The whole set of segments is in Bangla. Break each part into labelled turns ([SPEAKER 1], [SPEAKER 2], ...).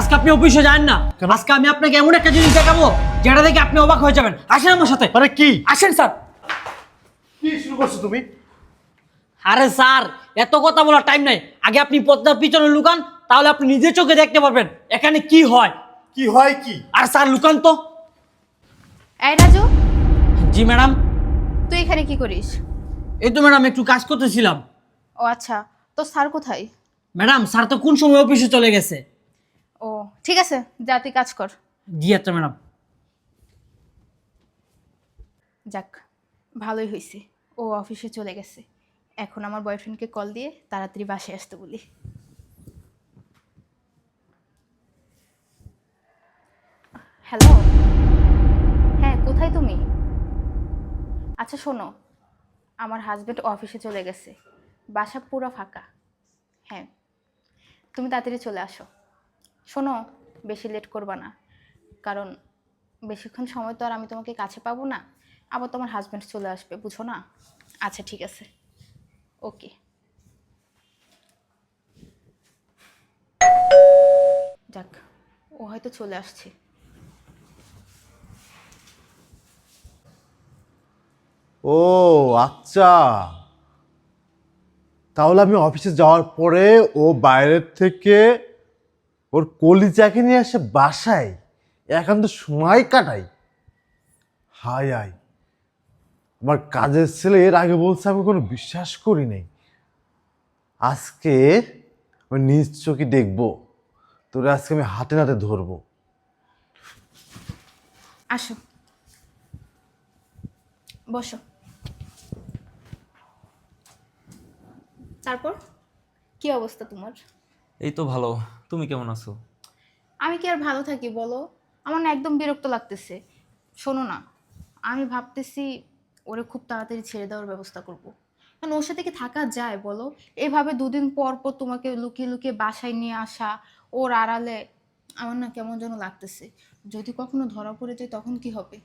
[SPEAKER 1] আজকে আপনি অফিসে যান না। আজকে আমি আপনাকে এমন একটা জিনিস দেখাবো যেটা দেখে আপনি অবাক হয়ে যাবেন। আসেন আমার সাথে।
[SPEAKER 2] মানে কি?
[SPEAKER 1] আসেন স্যার।
[SPEAKER 2] কি শুরু করছ তুমি?
[SPEAKER 1] আরে স্যার এত কথা বলার টাইম নাই। আগে আপনি পদ্মার পিছনে লুকান তাহলে আপনি নিজের চোখে দেখতে পারবেন এখানে কি হয়।
[SPEAKER 2] কি হয় কি?
[SPEAKER 1] আর স্যার লুকান তো।
[SPEAKER 3] এই রাজু
[SPEAKER 1] জি ম্যাডাম।
[SPEAKER 3] তুই এখানে কি করিস?
[SPEAKER 1] এই তো ম্যাডাম একটু কাজ করতেছিলাম।
[SPEAKER 3] ও আচ্ছা। তো স্যার কোথায়?
[SPEAKER 1] ম্যাডাম স্যার তো কোন সময় অফিসে চলে গেছে?
[SPEAKER 3] ঠিক আছে যা তুই কাজ কর।
[SPEAKER 1] জি আচ্ছা ম্যাডাম।
[SPEAKER 3] যাক ভালোই হয়েছে ও অফিসে চলে গেছে। এখন আমার বয়ফ্রেন্ডকে কল দিয়ে তাড়াতাড়ি বাসায় আসতে বলি। হ্যালো? হ্যাঁ কোথায় তুমি? আচ্ছা শোনো। আমার হাজব্যান্ড অফিসে চলে গেছে। বাসা পুরো ফাঁকা। হ্যাঁ তুমি তাড়াতাড়ি চলে আসো। শোনো বেশি লেট করবা না। কারণ বেশিক্ষণ সময় তো আর আমি তোমাকে কাছে পাবো না। আবার তোমার হাজব্যান্ড চলে আসবে, বুঝো না? আচ্ছা ঠিক আছে। ওকে যাক, ও হয়তো চলে আসছে।
[SPEAKER 2] ও আচ্ছা। তাহলে আমি অফিসে যাওয়ার পরে ও বাইরের থেকে ওর কলিজাকে নিয়ে আসে বাসায়, একান্ত সময় কাটাই হাই হাই আমার কাজের ছেলে এর আগে বলছে, আমি কোনো বিশ্বাস করি নাই। আজকে আমি নিজ চোখে দেখব। তোরে আজকে আমি হাতে নাতে ধরবো।
[SPEAKER 3] আসো। বসো। তারপর? কি অবস্থা তোমার?
[SPEAKER 4] এই তো ভালো। তুমি কেমন আছো?
[SPEAKER 3] আমি কি আর ভালো থাকি বলো? আমার না একদম বিরক্ত লাগতেছে। শোনো না আমি ভাবতেছি ওরে খুব তাড়াতাড়ি ছেড়ে দেওয়ার ব্যবস্থা করব। কারণ ওর সাথে কি থাকা যায় বলো? এভাবে দুদিন পর পর তোমাকে লুকিয়ে লুকিয়ে বাসায় নিয়ে আসা ওর আড়ালে আমার না কেমন যেন লাগতেছে। যদি কখনো ধরা পড়ে যায় তখন কি হবে?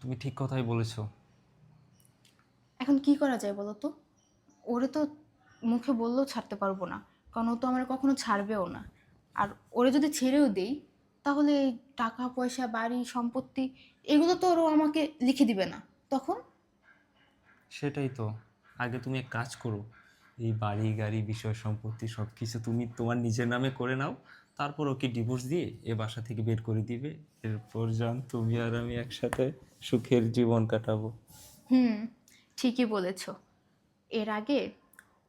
[SPEAKER 4] তুমি ঠিক কথাই বলেছ।
[SPEAKER 3] এখন কি করা যায় বলো তো? ওরে তো মুখে বললেও ছাড়তে পারব না। কারণ ও তো আমার কখনো ছাড়বেও না। আর ওরে যদি ছেড়েও দেই তাহলে টাকা পয়সা বাড়ি সম্পত্তি এগুলো তো ওরও আমাকে লিখে দিবে না। তখন?
[SPEAKER 4] সেটাই তো। আগে তুমি এক কাজ করো এই বাড়ি গাড়ি বিষয় সম্পত্তি সব কিছু তুমি তোমার নিজের নামে করে নাও। তারপর ওকে ডিভোর্স দিয়ে এ বাসা থেকে বের করে দিবে। এরপর যান তুমি আর আমি একসাথে সুখের জীবন কাটাবো।
[SPEAKER 3] হুম ঠিকই বলেছ। এর আগে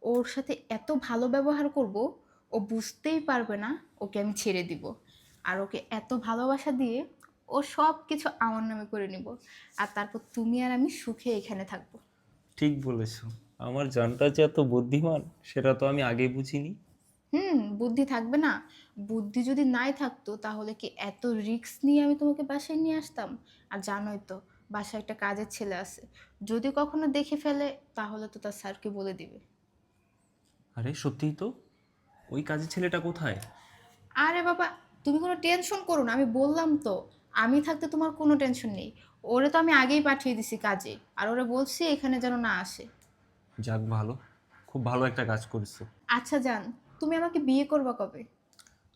[SPEAKER 3] ওর সাথে এত ভালো ব্যবহার করব ও বুঝতেই পারবে না ওকে আমি ছেড়ে দিব। আর ওকে এত ভালোবাসা দিয়ে ও সব কিছু আমার নামে করে নিব। আর তারপর তুমি আর আমি সুখে এখানে থাকব।
[SPEAKER 4] ঠিক বলেছ। আমার জানটা যে এত বুদ্ধিমান সেটা তো আমি আগে বুঝিনি।
[SPEAKER 3] হুম বুদ্ধি থাকবে না। বুদ্ধি যদি নাই থাকতো তাহলে কি এত রিস্ক নিয়ে আমি তোমাকে বাসায় নিয়ে আসতাম? আর জানোই তো বাসায় একটা কাজের ছেলে আছে। যদি কখনো দেখে ফেলে তাহলে তো তার স্যারকে বলে দিবে।
[SPEAKER 4] আরে সত্যিই তো? ওই কাজের ছেলেটা কোথায়?
[SPEAKER 3] আরে বাবা তুমি কোনো টেনশন করো না আমি বললাম তো। আমি থাকতে তোমার কোনো টেনশন নেই। ওরে তো আমি আগেই পাঠিয়ে দিছি কাজে আর ওরে বলছি এখানে যেন না আসে।
[SPEAKER 4] যাক ভালো। খুব ভালো একটা কাজ করেছ।
[SPEAKER 3] আচ্ছা জান তুমি আমাকে বিয়ে করবা কবে?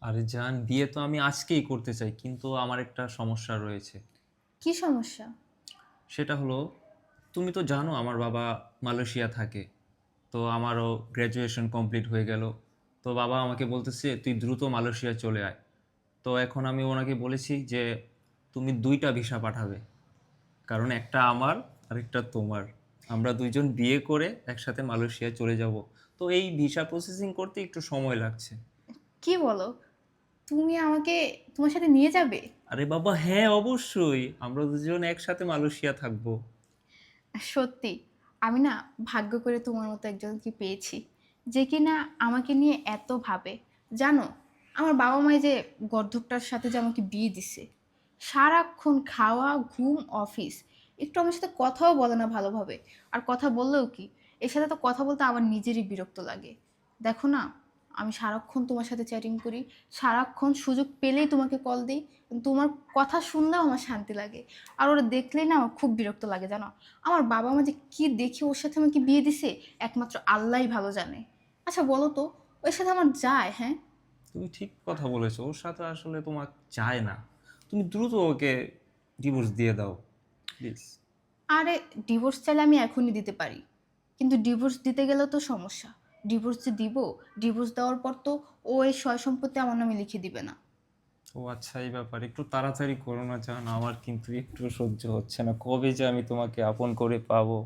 [SPEAKER 4] আরে জান বিয়ে তো আমি আজকেই করতে চাই কিন্তু আমার একটা সমস্যা রয়েছে।
[SPEAKER 3] কি সমস্যা?
[SPEAKER 4] সেটা হলো তুমি তো জানো আমার বাবা মালয়েশিয়া থাকে। তো আমারও গ্র্যাজুয়েশন কমপ্লিট হয়ে গেল। তো বাবা আমাকে বলতেছে তুই দ্রুত মালয়েশিয়া চলে আয়। তো এখন আমি ওনাকে বলেছি যে তুমি দুইটা ভিসা পাঠাবে। কারণ একটা আমার আরেকটা তোমার। আমরা দুইজন বিয়ে করে একসাথে মালয়েশিয়া চলে যাব। তো এই ভিসা প্রসেসিং করতে একটু সময় লাগছে।
[SPEAKER 3] কি বলো? তুমি আমাকে তোমার সাথে নিয়ে যাবে?
[SPEAKER 4] আরে বাবা হ্যাঁ অবশ্যই। আমরা দুজন একসাথে মালয়েশিয়া থাকব।
[SPEAKER 3] সত্যি। আমি না ভাগ্য করে তোমার মতো একজনকে পেয়েছি, যে কি না আমাকে নিয়ে এত ভাবে। জানো, আমার বাবা মায় যে গর্ধপটার সাথে যে আমাকে বিয়ে দিছে, সারাক্ষণ খাওয়া, ঘুম অফিস একটু আমার সাথে কথাও বলে না ভালোভাবে। আর কথা বললেও কি, এর সাথে তো কথা বলতে আমার নিজেরই বিরক্ত লাগে। দেখো না আমি সারাক্ষণ তোমার সাথে চ্যাটিং করি। সারাক্ষণ সুযোগ পেলেই তোমাকে কল দিই। তোমার কথা শুনলেও আমার শান্তি লাগে। আর ওরা দেখলেই না আমার খুব বিরক্ত লাগে জানো? আমার বাবা মা যে কী দেখে ওর সাথে আমাকে বিয়ে দিছে একমাত্র আল্লাহই ভালো জানে। আচ্ছা বলো তো ওর সাথে আমার যায় হ্যাঁ?
[SPEAKER 4] তুমি ঠিক কথা বলেছ ওর সাথে আসলে তোমার চায় না। তুমি দ্রুত ওকে ডিভোর্স দিয়ে দাও প্লিজ
[SPEAKER 3] আরে ডিভোর্স চাইলে আমি এখনই দিতে পারি। কিন্তু ডিভোর্স দিতে গেলেও তো সমস্যা। ডিভোর্স যে দিব ডিভোর্স দেওয়ার পর তো ও এই সয় সম্পত্তি আমার নামে লিখে দিবে না।
[SPEAKER 4] ও আচ্ছা এই ব্যাপার একটু তাড়াতাড়ি করো না জান আমার কিন্তু একটু সহ্য হচ্ছে না। কবে যে আমি তোমাকে আপন করে পাবো?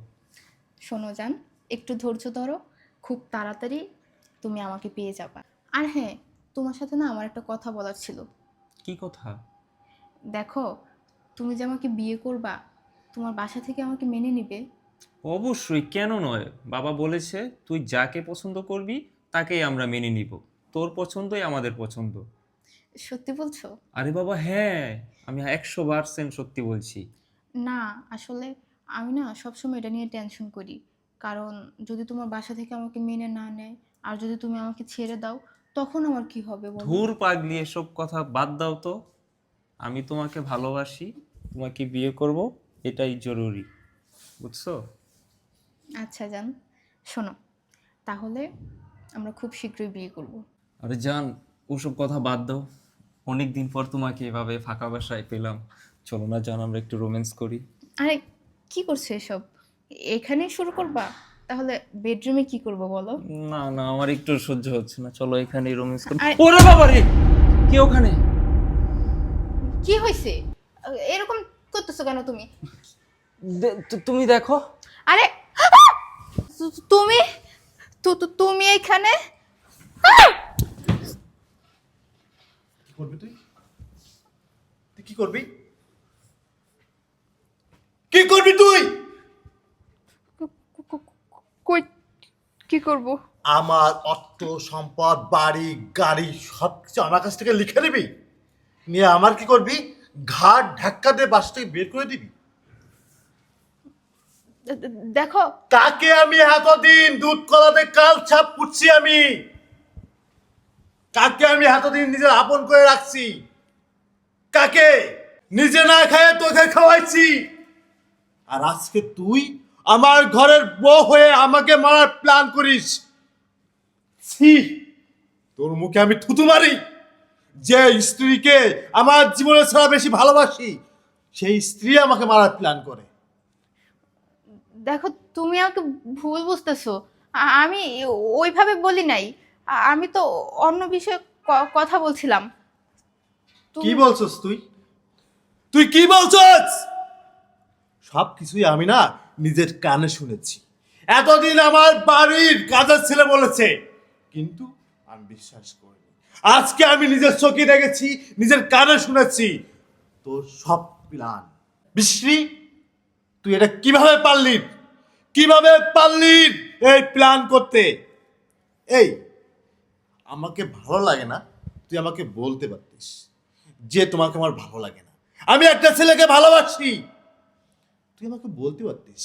[SPEAKER 3] শোনো যান একটু ধৈর্য ধরো খুব তাড়াতাড়ি তুমি আমাকে পেয়ে যাবা। আর হ্যাঁ তোমার সাথে না আমার একটা কথা বলার ছিল।
[SPEAKER 4] কি কথা?
[SPEAKER 3] দেখো তুমি যে আমাকে বিয়ে করবা তোমার বাসা থেকে আমাকে মেনে নিবে
[SPEAKER 4] অবশ্যই কেন নয়? বাবা বলেছে তুই যাকে পছন্দ করবি তাকেই আমরা মেনে নিব। তোর পছন্দই আমাদের পছন্দ।
[SPEAKER 3] সত্যি বলছো?
[SPEAKER 4] আরে বাবা হ্যাঁ আমি একশো পার্সেন্ট সত্যি বলছি।
[SPEAKER 3] না আসলে আমি না সবসময় এটা নিয়ে টেনশন করি। কারণ যদি তোমার বাসা থেকে আমাকে মেনে না নেয় আর যদি তুমি আমাকে ছেড়ে দাও তখন আমার কি হবে
[SPEAKER 4] ধুর পাগলি এসব কথা বাদ দাও তো। আমি তোমাকে ভালোবাসি তোমাকে বিয়ে করব এটাই জরুরি। বুঝছ?
[SPEAKER 3] আচ্ছা জান শোনো তাহলে আমরা খুব শীঘ্রই বিয়ে করব।
[SPEAKER 4] আরে জান ওসব কথা বাদ দাও। অনেক দিন পর তোমাকে এভাবে ফাঁকা বাসায় পেলাম। চলো না জান আমরা একটু রোম্যান্স করি।
[SPEAKER 3] আরে কি করছ এসব? এখানেই শুরু করবা? তাহলে বেডরুমে কি করব বলো?
[SPEAKER 4] না না আমার একটু সহ্য হচ্ছে না। চলো এখানেই রোম্যান্স করি।
[SPEAKER 3] আরে-
[SPEAKER 4] ওরে বাবা রে! কি ওখানে?
[SPEAKER 3] কি হয়েছে এরকম করতেছো কেন তুমি?
[SPEAKER 4] দে- তু- তুমি দেখো।
[SPEAKER 3] আরে তুমি? তুমি এখানে?
[SPEAKER 2] কি করবি তুই? তুই কি করবি? কি করবি তুই?
[SPEAKER 3] কই কি করব?
[SPEAKER 2] আমার অর্থ সম্পদ বাড়ি গাড়ি সব কিছু আমার কাছ থেকে লিখে নিবি। নিয়ে আমার কি করবি? ঘাট ধাক্কা দিয়ে বাস থেকে বের করে দিবি।
[SPEAKER 3] দেখো।
[SPEAKER 2] কাকে আমি এতদিন দুধ কলাতে কাল ছাপ পুড়ছি আমি। কাকে আমি এতদিন নিজের আপন করে রাখছি। কাকে? নিজে না খায় তোকে খাওয়াইছি। আর আজকে তুই আমার ঘরের বউ হয়ে আমাকে মারার প্ল্যান করিস। ছি, তোর মুখে আমি থুতু মারি। যে স্ত্রীকে আমার জীবনে ছাড়া বেশি ভালোবাসি, সেই স্ত্রী আমাকে মারার প্ল্যান করে।
[SPEAKER 3] দেখো তুমি আমাকে ভুল বুঝতেছো। আমি ওইভাবে বলি নাই। আমি তো অন্য বিষয়ে কথা বলছিলাম।
[SPEAKER 2] কি বলছস তুই? তুই কি বলছস? সব কিছুই আমি না নিজের কানে শুনেছি। এতদিন আমার বাড়ির কাজের ছেলে বলেছে কিন্তু আমি বিশ্বাস করিনি। আজকে আমি নিজের চোখে দেখেছি নিজের কানে শুনেছি। তোর সব প্ল্যান বিশ্রী। তুই এটা কীভাবে পারলি? কীভাবে পারলি এই প্ল্যান করতে? এই, আমাকে ভালো লাগে না, তুই আমাকে বলতে পারতিস যে তোমাকে আমার ভালো লাগে না। আমি একটা ছেলেকে ভালোবাসি। তুই আমাকে বলতে পারতিস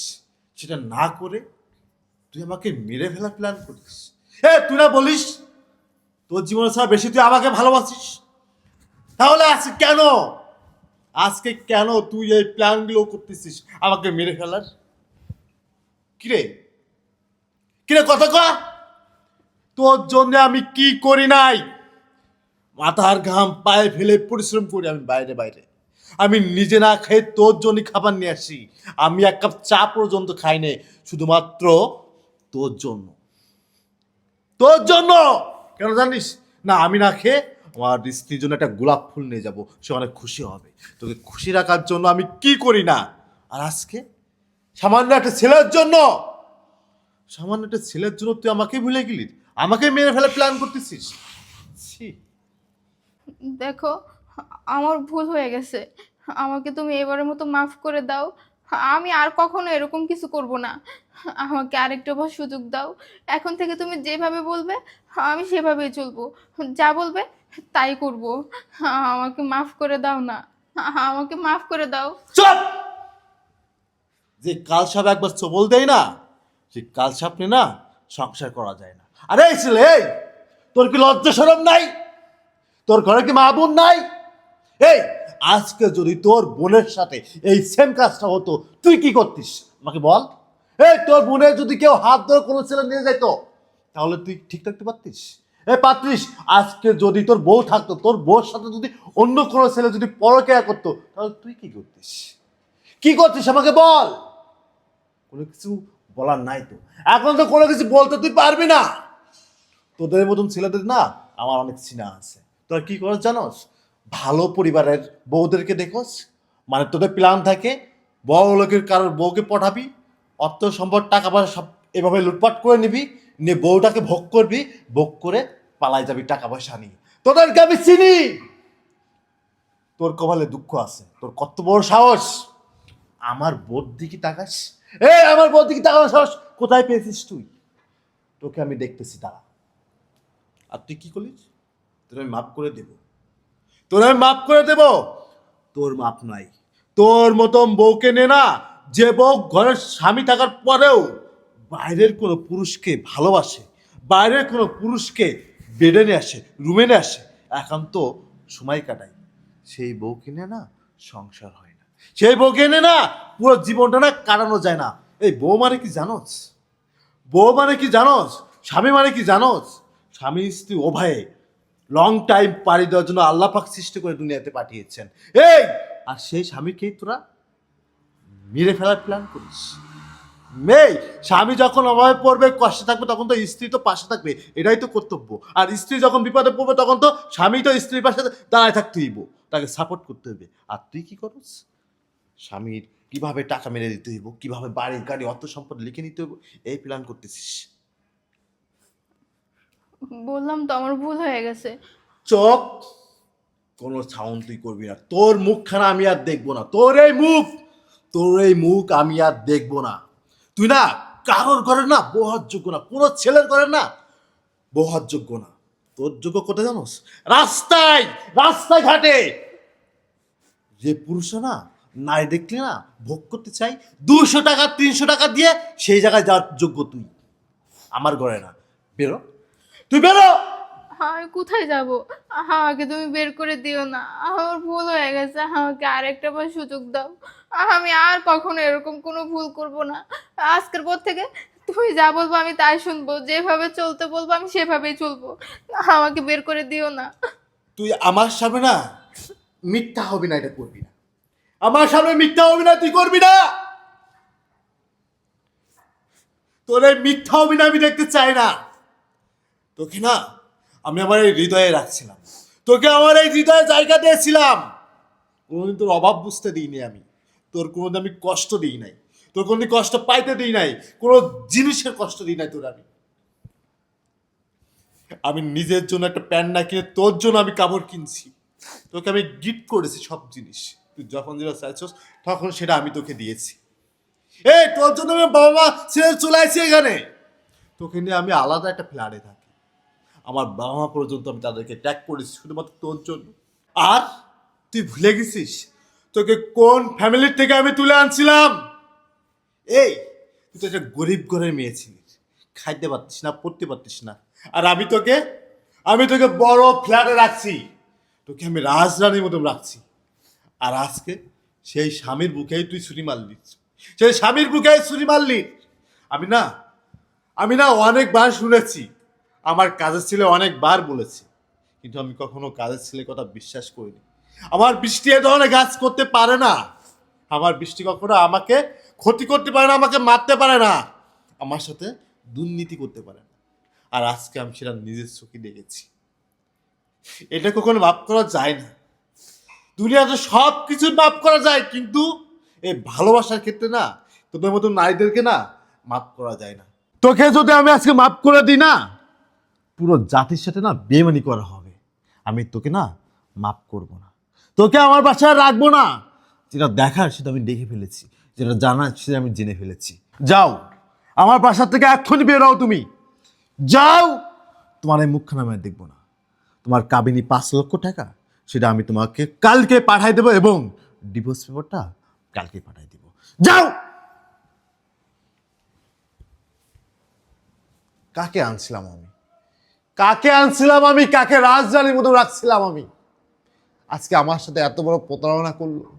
[SPEAKER 2] সেটা না করে তুই আমাকে মেরে ফেলার প্ল্যান করিস এ, তুই না বলিস? তোর জীবনে ছাড়া বেশি তুই আমাকে ভালোবাসিস? তাহলে আজকে কেন? আজকে কেন তুই এই প্ল্যানগুলো করতেছিস? আমাকে মেরে ফেলার? কিরে? কিরে কথা কয়া তোর জন্য আমি কি করি নাই? মাথার ঘাম পায়ে ফেলে পরিশ্রম করি আমি বাইরে বাইরে। আমি নিজে না খেয়ে তোর জন্য খাবার নিয়ে আসি। আমি এক কাপ চা পর্যন্ত খাই নে, শুধুমাত্র তোর জন্য। তোর জন্য! কেন জানিস? না, আমি না খেয়ে আমার স্ত্রীর জন্য একটা গোলাপ ফুল নিয়ে যাব, সে অনেক খুশি হবে। তোকে খুশি রাখার জন্য আমি কি করি না? আর আজকে? সামান্য একটা ছেলের জন্য? সামান্য একটা ছেলের জন্য তুই আমাকে ভুলে গেলি? আমাকে মেরে ফেলে প্ল্যান করতেছিস?
[SPEAKER 3] দেখো, আমার ভুল হয়ে গেছে। আমাকে তুমি এবারের মতো মাফ করে দাও। আমি আর কখনো এরকম কিছু করব না। আমাকে আরেকটা বার সুযোগ দাও। এখন থেকে তুমি যেভাবে বলবে, আমি সেভাবেই চলবো। যা বলবে তাই করব। আমাকে মাফ করে দাও না। আমাকে মাফ করে দাও।
[SPEAKER 2] চুপ! যে কাল সাপ একবার চবল দেয় না সে কাল সাপ না সংসার করা যায় না। আরে ছেলে তোর কি লজ্জা সরম নাই? তোর ঘরে কি মা বোন নাই? এই, আজকে যদি তোর বোনের সাথে এই সেম কাজটা হতো, তুই কি করতিস? আমাকে বল। এই, তোর বোনের যদি কেউ হাত ধরে কোনো ছেলে নিয়ে যেত তাহলে তুই ঠিক থাকতে পারতিস? এ পাত্রিস আজকে যদি তোর বউ থাকতো, তোর বউর সাথে যদি অন্য কোনো ছেলে যদি পরকেয়া করতো, তাহলে তুই কি করতিস? কি করছিস আমাকে বল? কোনো কিছু বলার নাই তো। এখন তো কোনো কিছু বলতে তুই পারবি না। তোদের মতন ছেলেদের না আমার অনেক চিনা আছে। তোরা কি করস জানোস? ভালো পরিবারের বউদেরকে দেখোস। মানে তোদের প্ল্যান থাকে, বড় লোকের কারোর বউকে পঠাবি, অর্থ, সম্পদ, টাকা পয়সা সব এভাবে লুটপাট করে নিবি, নিয়ে বউটাকে ভোগ করবি, ভোগ করে পালাই যাবি টাকা পয়সা নিয়ে তোদেরকে আমি চিনি। তোর কপালে দুঃখ আছে তোর কত বড় সাহস। আমার বোধ দিকে তাকাস? এ আমার বোধ দিকে তাকানোর সাহস? কোথায় পেয়েছিস তুই? তোকে আমি দেখতেছি দাঁড়া। আর তুই কি করলিস তোর আমি মাফ করে দেব। তোর আমি মাফ করে দেব। তোর মাপ নাই। তোর মতন বউকে নে না যে বউ ঘরের স্বামী থাকার পরেও বাইরের কোনো পুরুষকে ভালোবাসে বাইরের কোনো পুরুষকে বেডে নিয়ে আসে, রুমে নিয়ে আসে, একান্ত সময় কাটায়। সেই বউ কিনে না, সংসার হয় না। সেই বউ কিনে না, পুরো জীবনটা না কাটানো যায় না। এই বউ মানে কি জানোস? বউ মানে কি জানোস? স্বামী মানে কি জানোস? স্বামী স্ত্রী উভয়ে লং টাইম পাড়ি দেওয়ার জন্য আল্লাহ পাক সৃষ্টি করে দুনিয়াতে পাঠিয়েছেন। এই, আর সেই স্বামীকেই তোরা মেরে ফেলার প্ল্যান করিস। মেয়ে স্বামী যখন অভাবে পড়বে কষ্টে থাকবে তখন তো স্ত্রী তো পাশে থাকবে। এটাই তো কর্তব্য। আর স্ত্রী যখন বিপদে পড়বে তখন তো স্বামী তো স্ত্রীর পাশে দাঁড়ায় থাকতে হইব। তাকে সাপোর্ট করতে হবে। আর তুই কি করস? স্বামীর কীভাবে টাকা মেরে দিতে হইব? কীভাবে বাড়ি গাড়ি অর্থ সম্পদ লিখে নিতে হইব? এই প্ল্যান করতেছিস।
[SPEAKER 3] বললাম তো আমার ভুল হয়ে গেছে।
[SPEAKER 2] চপ কোনো সাউন্ড তুই করবি না। তোর মুখখানা আমি আর দেখব না। তোর এই মুখ তোর এই মুখ আমি আর দেখব না। তুই না কারোর ঘরে না বহার যোগ্য না, কোনো ছেলের ঘরে না বহার যোগ্য না। তোর যোগ্য কোথায় জানোস? রাস্তায় রাস্তায় ঘাটে। যে পুরুষ না নাই দেখলে না ভোগ করতে চাই দুশো টাকা, তিনশো টাকা দিয়ে সেই জায়গায় যাওয়ার যোগ্য তুই। আমার ঘরে না। বেরো। তুই বেরো!
[SPEAKER 3] হ্যাঁ আমি কোথায় যাব? আমাকে তুমি বের করে দিও না। আমার ভুল হয়ে গেছে, আমাকে আরেকটা বার সুযোগ দাও। আমি আর কখনো এরকম কোনো ভুল করব না। আজকের পর থেকে তুমি যা বলব আমি তাই শুনব। যেভাবে চলতে বলব আমি সেভাবেই চলবো। আমাকে বের করে দিও না।
[SPEAKER 2] তুই আমার সামনে না, মিথ্যা হবি না, এটা করবি না। আমার সামনে মিথ্যা হবি না, তুই করবি না। তোর মিথ্যা না, আমি দেখতে চাই না। তোকে না আমি আমার এই হৃদয়ে রাখছিলাম। তোকে আমার এই হৃদয়ে জায়গা দিয়েছিলাম। কোনোদিন তোর অভাব বুঝতে দিইনি আমি। তোর কোনোদিন আমি কষ্ট দিই নাই। তোর কোনোদিন কষ্ট পাইতে দিই নাই। কোনো জিনিসের কষ্ট দিই নাই তোর আমি। আমি নিজের জন্য একটা প্যান্ট না কিনে তোর জন্য আমি কাপড় কিনছি। তোকে আমি গিফট করেছি সব জিনিস। তুই যখন যেটা চাইছস, তখন সেটা আমি তোকে দিয়েছি। এই, তোর জন্য আমি বাবা মা ছেড়ে চলে আসছি এখানে। তোকে নিয়ে আমি আলাদা একটা ফ্ল্যাটে থাকি। আমার বাবা মা পর্যন্ত আমি তাদেরকে ট্যাগ করেছি শুধুমাত্র তোর জন্য। আর তুই ভুলে গেছিস? তোকে কোন ফ্যামিলির থেকে আমি তুলে আনছিলাম? এই, তুই তো একটা গরিব ঘরের মেয়ে ছিলিস খাইতে পারতিস না, পড়তে পারতিস না। আর আমি তোকে আমি তোকে বড় ফ্ল্যাটে রাখছি। তোকে আমি রাজরানীর মতো রাখছি। আর আজকে সেই স্বামীর বুকেই তুই ছুরি মারলি। সেই স্বামীর বুকেই ছুরি মারলি। আমি না আমি না অনেকবার শুনেছি আমার কাজের ছেলে অনেকবার বলেছি, কিন্তু আমি কখনো কাজের ছেলে কথা বিশ্বাস করিনি। আমার বৃষ্টি এ ধরনের কাজ করতে পারে না। আমার বৃষ্টি কখনো আমাকে ক্ষতি করতে পারে না, আমাকে মারতে পারে না। আমার সাথে দুর্নীতি করতে পারে না। আর আজকে আমি সেটা নিজের চোখে দেখেছি। এটা কখনো মাপ করা যায় না। দুনিয়াতে সব কিছু মাপ করা যায়, কিন্তু এই ভালোবাসার ক্ষেত্রে না তোদের মতো নারীদেরকে না মাপ করা যায় না। তোকে যদি আমি আজকে মাপ করে দিই না পুরো জাতির সাথে না বেমানি করা হবে। আমি তোকে না মাপ করব না। তোকে আমার বাসায় রাখব না। যেটা দেখার সেটা আমি দেখে ফেলেছি। যেটা জানার সেটা আমি জেনে ফেলেছি। যাও, আমার বাসার থেকে এক্ষুনি বেরো তুমি। যাও, তোমার এই মুখখানা আমি দেখব না। তোমার কাবিনী পাঁচ লক্ষ টাকা, সেটা আমি তোমাকে কালকে পাঠাই দেবো এবং ডিভোর্স পেপারটা কালকে পাঠাই দেবো। যাও! কাকে আনছিলাম আমি? কাকে আনছিলাম আমি? কাকে রাজধানীর মতো রাখছিলাম আমি? আজকে আমার সাথে এত বড় প্রতারণা করল।